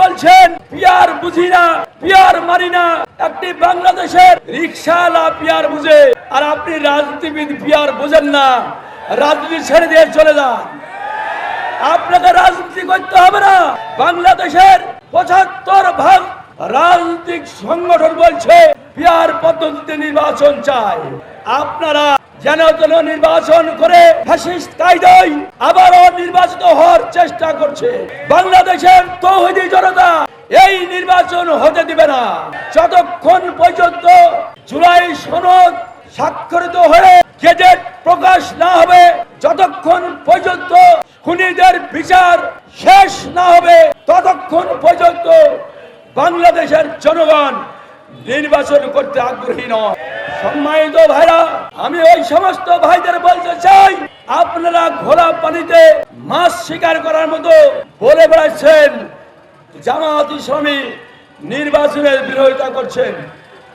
বলছেন, পিয়ার বুঝি না, পিয়ার মানি না। একটি বাংলাদেশের রিক্সাওয়ালা পিয়ার বুঝে। আর আপনি রাজনীতিবিদ, পিয়ার বুঝেন না। রাজনীতি ছেড়ে দিয়ে চলে যান। আপনাকে রাজনীতি করতে হবে না। বাংলাদেশের পঁচাত্তর ভাগ রাজনৈতিক সংগঠন বলছে, পিয়ার পদ্ধতিতে নির্বাচন চায় আপনারা যেন নির্বাচন করে ফ্যাসিস্ট কায়দায় আবারও নির্বাচিত হয় চেষ্টা করছে। বাংলাদেশের তৌহিদি জনতা এই নির্বাচন হতে দিবে না। যতক্ষণ পর্যন্ত জুলাই সনদ স্বাক্ষরিত হয়ে গেজেট প্রকাশ না হবে, যতক্ষণ পর্যন্ত খুনিদের বিচার শেষ না হবে, ততক্ষণ পর্যন্ত বাংলাদেশের জনগণ নির্বাচন করতে আগ্রহী নয়। সম্মানিত ভাইরা, আমি ওই সমস্ত ভাইদের বলতে চাই, আপনারা ঘোলা পানিতে মাছ শিকার করার মতো বলে বেড়াচ্ছেন জামাত ইসলামী নির্বাচনের বিরোধিতা করছেন।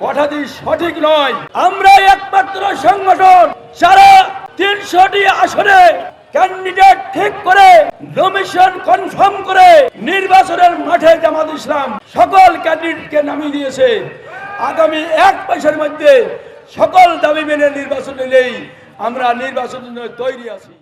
কথাটি সঠিক নয়। আমরা একমাত্র সংগঠন সারা তিনশোটি আসনে ক্যান্ডিডেট ঠিক করে নমিশন কনফার্ম করে নির্বাচনের মাঠে জামাত ইসলাম সকল ক্যান্ডিডেটকে নামিয়ে দিয়েছে। আগামী এক মাসের মধ্যে সকল দাবি মেনে নির্বাচন নিলেই আমরা নির্বাচনের জন্য তৈরি আছি।